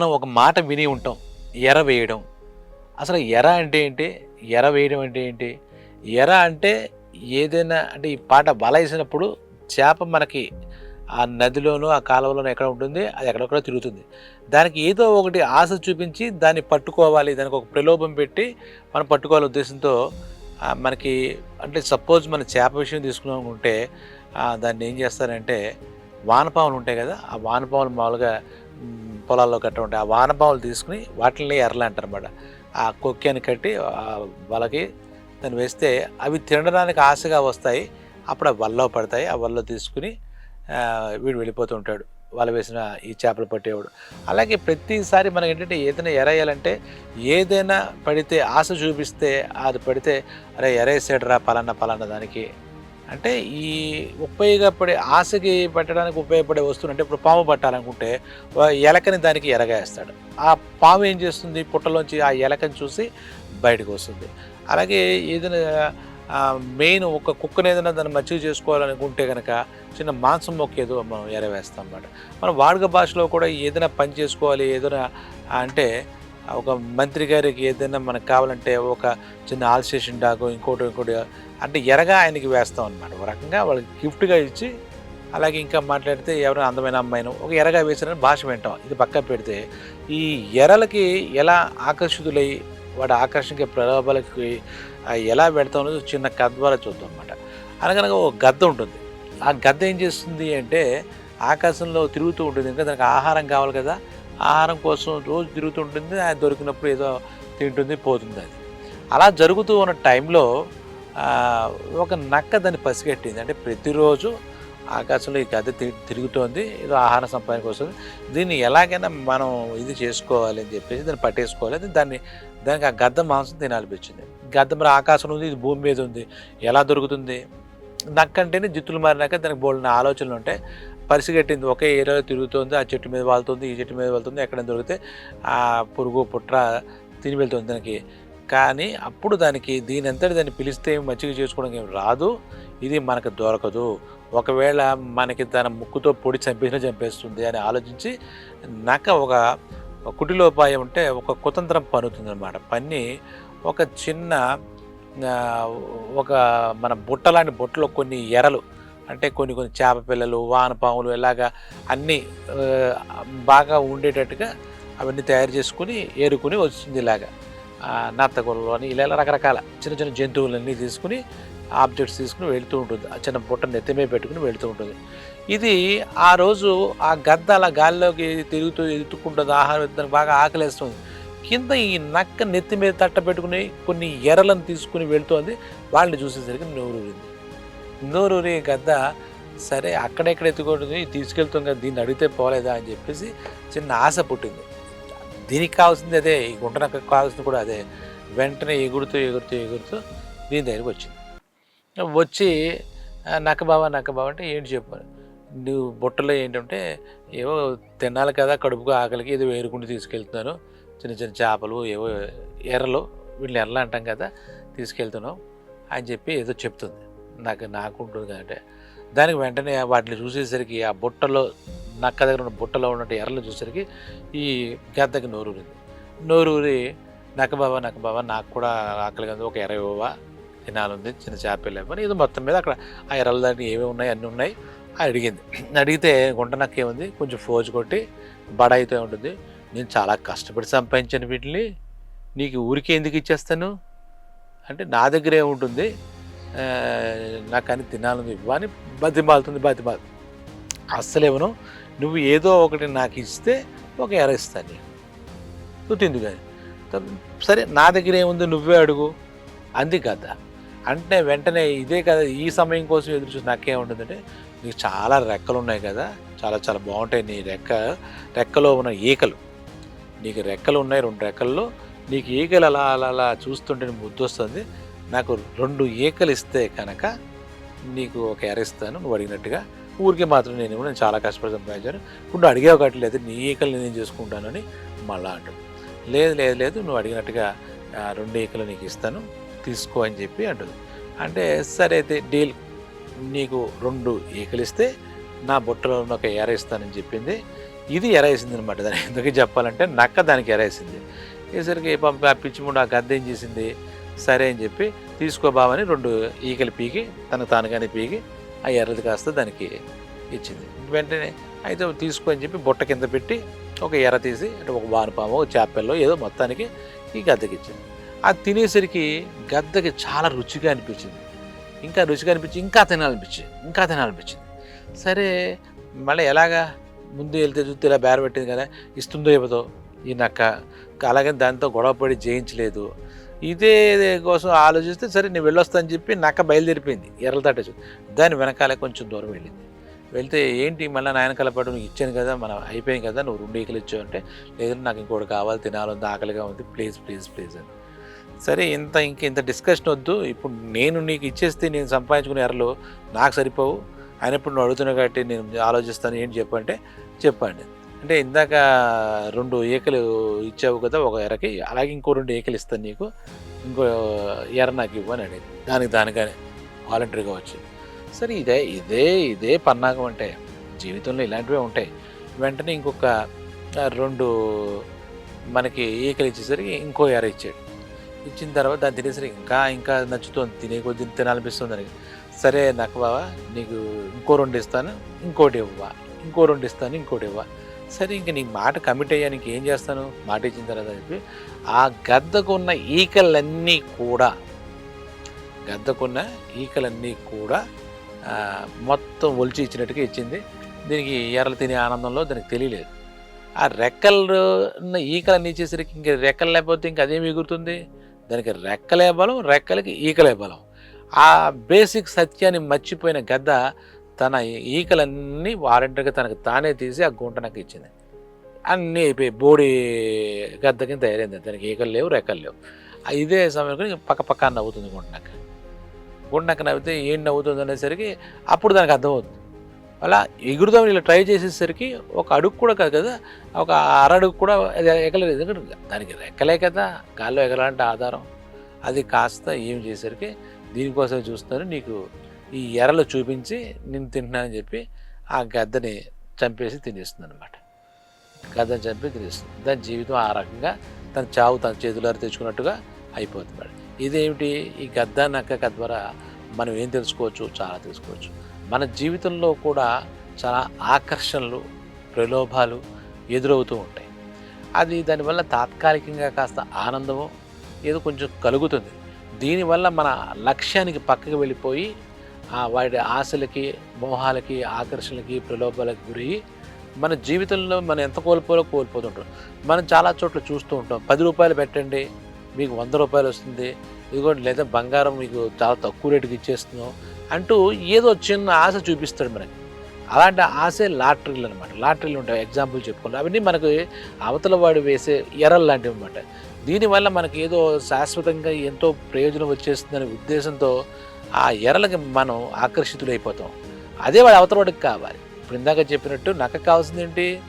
మనం ఒక మాట విని ఉంటాం. ఎర వేయడం. అసలు ఎర అంటే ఏంటి? ఎర వేయడం అంటే ఏంటి? ఎర అంటే ఏదైనా అంటే ఈ పాట వల వేసినప్పుడు చేప మనకి ఆ నదిలోనూ ఆ కాలువలోనూ ఎక్కడ ఉంటుంది? అది ఎక్కడెక్కడో తిరుగుతుంది. దానికి ఏదో ఒకటి ఆశ చూపించి దాన్ని పట్టుకోవాలి. దానికి ఒక ప్రలోభం పెట్టి మనం పట్టుకోవాలి ఉద్దేశంతో మనకి అంటే సపోజ్ మన చేప విషయం తీసుకున్నామంటే దాన్ని ఏం చేస్తారంటే వానపాములు ఉంటాయి కదా ఆ వానపాములు మామూలుగా పొలాల్లో కట్ట ఉంటాయి ఆ వానపాములు తీసుకుని వాటిని ఎర్రలు అంటారు అనమాట ఆ కొక్కెని కట్టి వాళ్ళకి దాన్ని వేస్తే అవి తినడానికి ఆశగా వస్తాయి. అప్పుడు ఆ వల్లో పడతాయి. ఆ వల్లో తీసుకుని వీడు వెళ్ళిపోతూ ఉంటాడు. వేసిన ఈ చేపలు పట్టేవాడు. అలాగే ప్రతిసారి మనం ఏంటంటే ఏదైనా ఎరేయాలంటే ఏదైనా పడితే ఆశ చూపిస్తే అది పడితే అరే ఎరేసాడురా పలానా పలానా దానికి అంటే ఈ ఉపయోగపడే ఆశకి పెట్టడానికి ఉపయోగపడే వస్తువులు అంటే ఇప్పుడు పాము పట్టాలనుకుంటే ఎలకని దానికి ఎరగేస్తాడు ఆ పాము ఏం చేస్తుంది? పుట్టలోంచి ఆ ఎలకని చూసి బయటకు వస్తుంది. అలాగే ఏదైనా మెయిన్ ఒక కుక్కని ఏదైనా దాన్ని మచ్చి చేసుకోవాలనుకుంటే కనుక చిన్న మాంసం మొక్క ఏదో మనం ఎరవేస్తాం అన్నమాట. మనం వాడుక భాషలో కూడా ఏదైనా పని చేసుకోవాలి ఏదైనా అంటే ఒక మంత్రి గారికి ఏదైనా మనకు కావాలంటే ఒక చిన్న ఆల్సేషన్ డాగు ఇంకోటి ఇంకోటి అంటే ఎరగా ఆయనకి వేస్తాం అనమాట ఒక రకంగా వాళ్ళకి గిఫ్ట్గా ఇచ్చి అలాగే ఇంకా మాట్లాడితే ఎవరైనా అందమైన అమ్మాయిను ఒక ఎరగా వేసారని భాష వింటాం. ఇది పక్క పెడితే ఈ ఎరలకి ఎలా ఆకర్షితులై వాటి ఆకర్షణకి ప్రలోభాలకి ఎలా పెడతాం అనేది చిన్న కథ ద్వారా చూద్దాం అనమాట అనగనగా ఒక గద్ద ఉంటుంది. ఆ గద్ద ఏం చేస్తుంది అంటే ఆకాశంలో తిరుగుతూ ఉంటుంది. ఇంకా దానికి ఆహారం కావాలి కదా ఆహారం కోసం రోజు తిరుగుతూ ఉంటుంది అది దొరికినప్పుడు ఏదో తింటుంది పోతుంది అది. అలా జరుగుతూ ఉన్న టైంలో ఒక నక్క దాన్ని పసిగట్టింది. అంటే ప్రతిరోజు ఆకాశంలో ఈ గద్ద తిరుగుతోంది ఏదో ఆహార సంపాదన కోసం. దీన్ని ఎలాగైనా మనం ఇది చేసుకోవాలి అని చెప్పేసి దాన్ని పట్టేసుకోవాలి దాన్ని దానికి ఆ గద్ద మాంసం తినాలనిపించింది. గద్ద మరి ఆకాశం ఉంది ఇది భూమి మీద ఉంది ఎలా దొరుకుతుంది? నక్క అంటేనే జిత్తులు మారినాక దానికి బోల్డిన ఆలోచనలు ఉంటాయి. పరిసిగట్టింది. ఒకే ఏరియాలో తిరుగుతుంది. ఆ చెట్టు మీద వాళ్తుంది ఈ చెట్టు మీద వెళ్తుంది. ఎక్కడ దొరికితే ఆ పురుగు పుట్ర తిని వెళ్తుంది దానికి. కానీ అప్పుడు దానికి దీని అంతటి దాన్ని పిలిస్తే మచ్చిక చేసుకోవడం ఏం రాదు. ఇది మనకు దొరకదు. ఒకవేళ మనకి తన ముక్కుతో పొడి చంపేసినా చంపేస్తుంది అని ఆలోచించి నక్క ఒక కుటిలోపాయం ఉంటే ఒక కుతంత్రం పన్నుతుంది అనమాట పన్ని ఒక చిన్న ఒక మన బుట్ట లాంటి బుట్టలో కొన్ని ఎరలు అంటే కొన్ని కొన్ని చేప పిల్లలు వానపాములు ఇలాగా అన్నీ బాగా ఉండేటట్టుగా అవన్నీ తయారు చేసుకుని ఏరుకుని వస్తుంది ఇలాగా నత్తగొల్లు అని ఇలా రకరకాల చిన్న చిన్న జంతువులన్నీ తీసుకుని ఆబ్జెక్ట్స్ తీసుకుని వెళుతూ ఉంటుంది. ఆ చిన్న బుట్ట నెత్తిమే పెట్టుకుని వెళుతూ ఉంటుంది. ఇది ఆ రోజు ఆ గద్ద అలా గాల్లోకి తిరుగుతూ ఎదుకుంటుంది ఆహారం దానికి బాగా ఆకలేస్తుంది. కింద ఈ నక్క నెత్తి మీద తట్ట పెట్టుకుని కొన్ని ఎర్రలను తీసుకుని వెళుతుంది. వాళ్ళని చూసేసరికి నోరూరింది ఇందోరూరి గద్ద సరే అక్కడెక్కడ ఎత్తుకోండి తీసుకెళ్తాం కదా దీన్ని అడిగితే పోలేదా? అని చెప్పేసి చిన్న ఆశ పుట్టింది. దీనికి కావాల్సింది అదే ఈ గుంటనక్క కావాల్సింది కూడా అదే. వెంటనే ఎగురుతూ ఎగురుతూ ఎగురుతూ దీని దగ్గరికి వచ్చింది. వచ్చి నక్కబావ నక్క బావ అంటే ఏంటి చెప్పాను నువ్వు బుట్టలో ఏంటంటే ఏవో తినాలి కదా కడుపుకు ఆకలికి ఏదో వేరుకుంటూ తీసుకెళ్తున్నాను. చిన్న చిన్న చేపలు ఏవో ఎర్రలు వీళ్ళు ఎర్రలు అంటాం కదా తీసుకెళ్తున్నాం అని చెప్పి ఏదో చెప్తుంది. నాకు నాకు ఉంటుంది అంటే దానికి వెంటనే వాటిని చూసేసరికి ఆ బుట్టలో నక్క దగ్గర ఉన్న బుట్టలో ఉన్న ఎర్రలు చూసేసరికి ఈ గద్దకి నోరూరింది. నోరూరి నక్క బాబా నక్క బాబా నాకు కూడా ఆకలి కదా ఒక ఎర్ర ఇవ్వవా? తినాలుంది చిన్న చేపలు ఇవ్వని ఇది మొత్తం మీద అక్కడ ఆ ఎర్రల దానికి ఏమేమి ఉన్నాయి అన్నీ ఉన్నాయి. అడిగింది. అడిగితే గుంట నక్క ఏముంది? కొంచెం ఫోజు కొట్టి బడాయితో ఉంటుంది. నేను చాలా కష్టపడి సంపాదించాను వీటిని. నీకు ఊరికే ఎందుకు ఇచ్చేస్తాను? అంటే నా దగ్గరే ఉంటుంది. నాకని నాకు అని తినాలని అని బతిమాలుతుంది బతిమాలు. అస్సలేమను నువ్వు ఏదో ఒకటి నాకు ఇస్తే ఒక ఎర ఇస్తాను నేను. నువ్వు తిందు కానీ సరే నా దగ్గర ఏముంది నువ్వే అడుగు. అంది కదా అంటే వెంటనే ఇదే కదా ఈ సమయం కోసం ఎదురు చూసి నాకేముంటుందంటే నీకు చాలా రెక్కలు ఉన్నాయి కదా చాలా చాలా బాగుంటాయి నీ రెక్క రెక్కలో ఉన్న ఈకలు. నీకు రెక్కలు ఉన్నాయి రెండు రెక్కల్లో. నీకు ఈకలు అలా అలా అలా చూస్తుంటే ముద్దు వస్తుంది నాకు రెండు ఏకలు ఇస్తే కనుక నీకు ఒక ఎర ఇస్తాను నువ్వు అడిగినట్టుగా. ఊరికే మాత్రం నేను నేను చాలా కష్టపడి సంపాదించాను. ఇప్పుడు నువ్వు అడిగే ఒకటి లేదు నీ ఈకలు నేను చేసుకుంటానని మళ్ళా అంటాడు. లేదు లేదు లేదు నువ్వు అడిగినట్టుగా రెండు ఈకలు నీకు ఇస్తాను తీసుకో అని చెప్పి అంటుంది అంటే సరే అయితే డీల్. నీకు రెండు ఈకలు ఇస్తే నా బుట్టలో ఉన్న ఒక ఎర ఇస్తానని చెప్పింది. ఇది ఎరేసింది అనమాట దానికి ఎందుకు చెప్పాలంటే నక్క దానికి ఎరేసింది వేసరికి పంపి ఆ పిచ్చిముండు ఆ గద్ద ఏం చేసింది? సరే అని చెప్పి తీసుకోబావని రెండు ఈకలు పీకి తనకు తానుగానే పీకి ఆ ఎర్రది కాస్త దానికి ఇచ్చింది. వెంటనే అయితే తీసుకో అని చెప్పి బుట్ట కింద పెట్టి ఒక ఎర్ర తీసి అంటే ఒక వానపాము ఒక చేపల్లో ఏదో మొత్తానికి ఈ గద్దకి ఇచ్చింది. అది తినేసరికి గద్దకి చాలా రుచిగా అనిపించింది. ఇంకా రుచిగా అనిపించి ఇంకా తినాలనిపించింది ఇంకా తినాలనిపించింది. సరే మళ్ళీ ఎలాగా? ముందు వెళ్తే చూస్తే ఇలా బేరబెట్టింది కదా ఇస్తుందో ఇవ్వదో ఈ నక్క. అలాగే దాంతో గొడవపడి జయించలేదు. ఇదే కోసం ఆలోచిస్తే సరే నేను వెళ్ళొస్తా అని చెప్పి నక్క బయలుదేరిపోయింది ఎర్రలతాట దాని వెనకాలే కొంచెం దూరం వెళ్ళింది. వెళ్తే ఏంటి మళ్ళీ నాయన కలపాటు నువ్వు ఇచ్చాను కదా మనం అయిపోయింది కదా నువ్వు రెండు ఈకలు ఇచ్చావు అంటే లేదంటే నాకు ఇంకోటి కావాలి తినాలి ఆకలిగా ఉంది ప్లీజ్ ప్లీజ్ ప్లీజ్ అని. సరే ఇంత ఇంక ఇంత డిస్కషన్ వద్దు ఇప్పుడు నేను నీకు ఇచ్చేస్తే నేను సంపాదించుకునే ఎర్రలు నాకు సరిపోవు. అయినప్పుడు నువ్వు అడుగుతున్నావు కాబట్టి నేను ఆలోచిస్తాను ఏంటి చెప్పంటే చెప్పండి. అంటే ఇందాక రెండు ఏకలు ఇచ్చావు కదా ఒక ఎరకి అలాగే ఇంకో రెండు ఏకలు ఇస్తాను నీకు. ఇంకో ఎర నాకు ఇవ్వని అడిగింది. దానికి దానికనే వాలంటరీగా వచ్చి సరే ఇదే ఇదే ఇదే పన్నాగం అంటే జీవితంలో ఇలాంటివే ఉంటాయి. వెంటనే ఇంకొక రెండు మనకి ఈకలు ఇచ్చేసరికి ఇంకో ఎర ఇచ్చాడు. ఇచ్చిన తర్వాత దాన్ని తినేసరికి ఇంకా ఇంకా నచ్చుతుంది. తినే కొద్ది తినాలనిపిస్తుంది అని. సరే నాకు బావా నీకు ఇంకో రెండు ఇస్తాను ఇంకోటి ఇవ్వ ఇంకో రెండు ఇస్తాను ఇంకోటి ఇవ్వ సరే ఇంక నీ మాట కమిట్ అయ్యా నీకు ఏం చేస్తాను? మాట ఇచ్చిన తర్వాత చెప్పి ఆ గద్దకున్న ఈకలన్నీ కూడా గద్దకున్న ఈకలన్నీ కూడా మొత్తం ఒలిచి ఇచ్చినట్టుగా ఇచ్చింది. దీనికి ఎర్రలు తినే ఆనందంలో దానికి తెలియలేదు. ఆ రెక్కలు ఉన్న ఈకలన్నీ ఇచ్చేసరికి ఇంక రెక్కలు లేకపోతే ఇంక అదేం ఎగురుతుంది? దానికి రెక్కలే బలం రెక్కలకి ఈకలే బలం. ఆ బేసిక్ సత్యాన్ని మర్చిపోయిన గద్ద తన ఈకలన్నీ వారంటీగా తనకు తానే తీసి ఆ గుంట నాకు ఇచ్చింది. అన్నీ అయిపోయి బోడి గద్ద కింద తయారైంది. దానికి ఈకలు లేవు రెక్కలు లేవు. ఇదే సమయంలో పక్క పక్క నవ్వుతుంది గుంటనక్క గుంటనక్క నవ్వితే ఏం నవ్వుతుంది అనేసరికి అప్పుడు దానికి అర్థమవుతుంది. అలా ఎగురుదాం ఇలా ట్రై చేసేసరికి ఒక అడుగు కూడా కాదు కదా ఒక అరడుగు కూడా ఎగలలేదు. ఎగలేదు ఎందుకంటే దానికి రెక్కలే కదా గాల్లో ఎగలాలంటే ఆధారం. అది కాస్త ఏం చేసరికి దీనికోసం చూస్తాను నీకు ఈ ఎరలు చూపించి నేను తింటున్నానని చెప్పి ఆ గద్దని చంపేసి తినేస్తుంది అనమాట గద్దని చంపి తినేస్తుంది. దాని జీవితం ఆ రకంగా తన చావు తన చేతులారు తెచ్చుకున్నట్టుగా అయిపోతుంది ఇదేమిటి? ఈ గద్ద నక్క ద్వారా మనం ఏం తెలుసుకోవచ్చు? చాలా తెలుసుకోవచ్చు. మన జీవితంలో కూడా చాలా ఆకర్షణలు ప్రలోభాలు ఎదురవుతూ ఉంటాయి. అది దానివల్ల తాత్కాలికంగా కాస్త ఆనందము ఏదో కొంచెం కలుగుతుంది. దీనివల్ల మన లక్ష్యానికి పక్కకు వెళ్ళిపోయి వాటి ఆశలకి మోహాలకి ఆకర్షణలకి ప్రలోభాలకు గురి మన జీవితంలో మనం ఎంత కోల్పోలో కోల్పోతుంటాం. మనం చాలా చోట్ల చూస్తూ ఉంటాం. పది రూపాయలు పెట్టండి మీకు వంద రూపాయలు వస్తుంది. ఇదిగోండి లేదా బంగారం మీకు చాలా తక్కువ రేటుకి ఇచ్చేస్తున్నాం అంటూ ఏదో చిన్న ఆశ చూపిస్తాడు మనకి. అలాంటి ఆశే లాటరీలు అనమాట లాటరీలు ఉంటాయి. ఎగ్జాంపుల్ చెప్పుకుంటే అవన్నీ మనకు అవతల వాడు వేసే ఎర్రలు లాంటివి అనమాట దీనివల్ల మనకి ఏదో శాశ్వతంగా ఎంతో ప్రయోజనం వచ్చేస్తుందనే ఉద్దేశంతో ఆ ఎరలకి మనం ఆకర్షితులైపోతాం. అదే వాడు అవతల వాడికి కావాలి. ఇప్పుడు ఇందాక చెప్పినట్టు నక్క కావాల్సింది ఏంటి?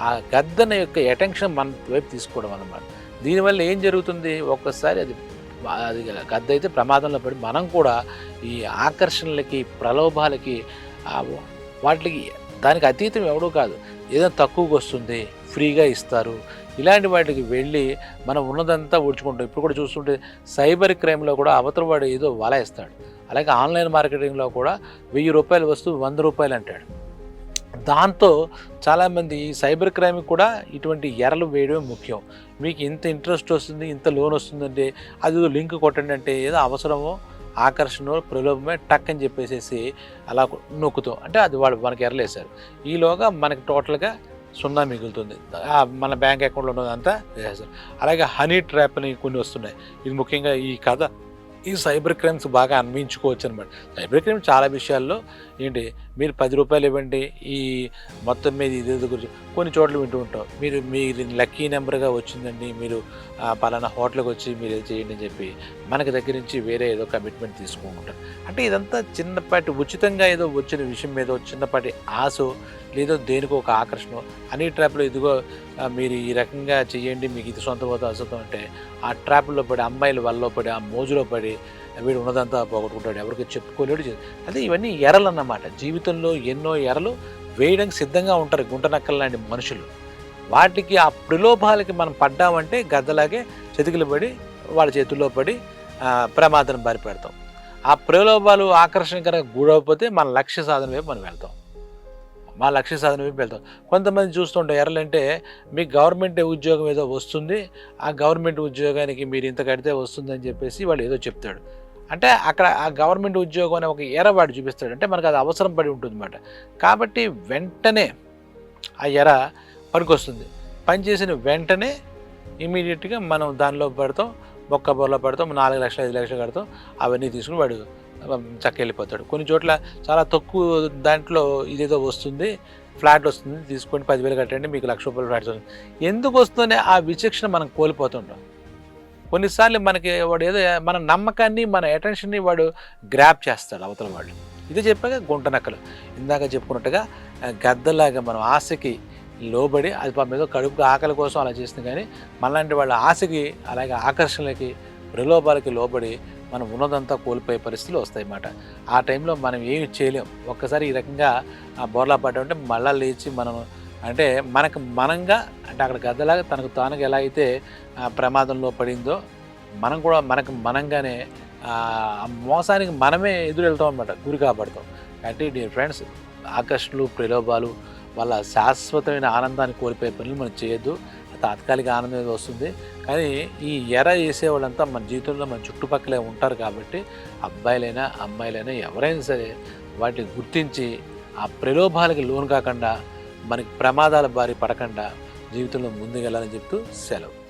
ఆ గద్దన యొక్క అటెన్షన్ మన వైపు తీసుకోవడం అన్నమాట. దీనివల్ల ఏం జరుగుతుంది? ఒక్కసారి అది అది గద్ద అయితే ప్రమాదంలో పడి మనం కూడా ఈ ఆకర్షణలకి ప్రలోభాలకి వాటికి దానికి అతీతం ఎవడూ కాదు. ఏదైనా తక్కువకి వస్తుంది ఫ్రీగా ఇస్తారు. ఇలాంటి వాటికి వెళ్ళి మనం ఉన్నదంతా ఊడ్చుకుంటాం. ఇప్పుడు కూడా చూస్తుంటే సైబర్ క్రైమ్లో కూడా అవతల వాడు ఏదో వల ఇస్తాడు అలాగే ఆన్లైన్ మార్కెటింగ్లో కూడా వెయ్యి రూపాయల వస్తువు వంద రూపాయలు అంటాడు. దాంతో చాలామంది ఈ సైబర్ క్రైమ్ కూడా ఇటువంటి ఎరలు వేయడమే ముఖ్యం. మీకు ఇంత ఇంట్రెస్ట్ వస్తుంది ఇంత లోన్ వస్తుందంటే అది లింక్ కొట్టండి అంటే ఏదో అవసరమో ఆకర్షణ ప్రలోభమే టక్ అని చెప్పేసేసి అలా నొక్కుతాం అంటే అది వాళ్ళు మనకి ఎరలేశారు. ఈలోగా మనకి టోటల్గా సున్నా మిగులుతుంది. మన బ్యాంక్ అకౌంట్లో ఉన్నదంతా వేసేస్తారు. అలాగే హనీ ట్రాప్ అని కొన్ని వస్తున్నాయి. ఇది ముఖ్యంగా ఈ కథ ఈ సైబర్ క్రైమ్స్ బాగా అన్వయించుకోవచ్చు అనమాట సైబర్ క్రైమ్ చాలా విషయాల్లో ఏంటి మీరు పది రూపాయలు ఇవ్వండి ఈ మొత్తం మీద ఇది గురించి కొన్ని చోట్ల వింటూ ఉంటాం. మీరు మీ లక్కీ నెంబర్గా వచ్చిందండి మీరు పలానా హోటల్కి వచ్చి మీరు ఇది చేయండి అని చెప్పి మనకి దగ్గర నుంచి వేరే ఏదో కమిట్మెంట్ తీసుకుంటారు అంటే ఇదంతా చిన్నపాటి ఉచితంగా ఏదో వచ్చిన విషయం మీద చిన్నపాటి ఆశ లేదో దేనికో ఒక ఆకర్షణ అన్ని ట్రాప్లో ఇదిగో మీరు ఈ రకంగా చేయండి మీకు ఇది సొంత పోతా అసొంతం అంటే ఆ ట్రాప్లో పడి అమ్మాయిల వల్ల పడి ఆ మోజులో పడి వీడు ఉన్నదంతా పోగొట్టుకుంటాడు. ఎవరికి చెప్పుకోలేడు. అదే ఇవన్నీ ఎరలు అన్నమాట జీవితంలో ఎన్నో ఎరలు వేయడానికి సిద్ధంగా ఉంటారు గుంటనక్కలు లాంటి మనుషులు. వాటికి ఆ ప్రలోభాలకి మనం పడ్డామంటే గద్దలాగే చెతికిలు పడి వాళ్ళ చేతుల్లో పడి ప్రమాదం బారి పెడతాం ఆ ప్రలోభాలు ఆకర్షణ కనుక మన లక్ష్య సాధన వైపు మనం వెళ్తాం. మా లక్ష్య సాధన వైపు వెళ్తాం. కొంతమంది చూస్తుంటాం ఎర్రలంటే మీకు గవర్నమెంట్ ఉద్యోగం ఏదో వస్తుంది ఆ గవర్నమెంట్ ఉద్యోగానికి మీరు ఇంత కడితే వస్తుందని చెప్పేసి వాళ్ళు ఏదో చెప్తాడు. అంటే అక్కడ ఆ గవర్నమెంట్ ఉద్యోగం అనే ఒక ఎర వాడు చూపిస్తాడు. అంటే మనకు అది అవసరం పడి ఉంటుంది కాబట్టి వెంటనే ఆ ఎర పనికొస్తుంది. పని చేసిన వెంటనే ఇమీడియట్గా మనం దానిలో పడతాం మొక్క బొర్రలో పడతాం నాలుగు లక్షలు ఐదు లక్షలు కడతాం అవన్నీ తీసుకుని వాడు చక్కెళ్ళిపోతాడు. కొన్ని చోట్ల చాలా తక్కువ దాంట్లో ఇదేదో వస్తుంది ఫ్లాట్ వస్తుంది తీసుకొని పదివేలు కట్టండి మీకు లక్ష రూపాయలు ఫ్లాట్ వస్తుంది. ఎందుకు వస్తుందనే ఆ విచక్షణ మనం కోల్పోతుంటాం. కొన్నిసార్లు మనకి వాడు ఏదో మన నమ్మకాన్ని మన అటెన్షన్ని వాడు గ్రాప్ చేస్తాడు అవతల వాడు ఇది చెప్పాక గుంట నక్కలు. ఇందాక చెప్పుకున్నట్టుగా గద్దలాగా మనం ఆశకి లోబడి అది పాపం కడుపుకి ఆకలి కోసం అలా చేస్తుంది కానీ మనలాంటి వాళ్ళ ఆశకి అలాగే ఆకర్షణలకి ప్రలోభాలకి లోబడి మనం ఉన్నదంతా కోల్పోయే పరిస్థితులు వస్తాయన్నమాట. ఆ టైంలో మనం ఏమి చేయలేం. ఒక్కసారి ఈ రకంగా ఆ బోర్లా పడ్డామంటే మళ్ళా లేచి మనం అంటే మనకు మనంగా అంటే అక్కడ గద్దలాగా తనకు తానుగా ఎలా అయితే ప్రమాదంలో పడిందో మనం కూడా మనకు మనంగానే ఆ మోసానికి మనమే ఎదురు వెళ్తాం అనమాట గురి కాబడతాం. అంటే డియర్ ఫ్రెండ్స్ ఆకర్షణలు ప్రలోభాలు వాళ్ళ శాశ్వతమైన ఆనందాన్ని కోల్పోయే పనులు మనం చేయొద్దు. తాత్కాలిక ఆనందం ఏదో వస్తుంది. కానీ ఈ ఎర వేసే వాళ్ళంతా మన జీవితంలో మన చుట్టుపక్కలే ఉంటారు కాబట్టి అబ్బాయిలైనా అమ్మాయిలైనా ఎవరైనా సరే వాటిని గుర్తించి ఆ ప్రలోభాలకి లోను కాకుండా మనకి ప్రమాదాల బారి పడకుండా జీవితంలో ముందుకెళ్ళాలని చెప్తూ సెలవు.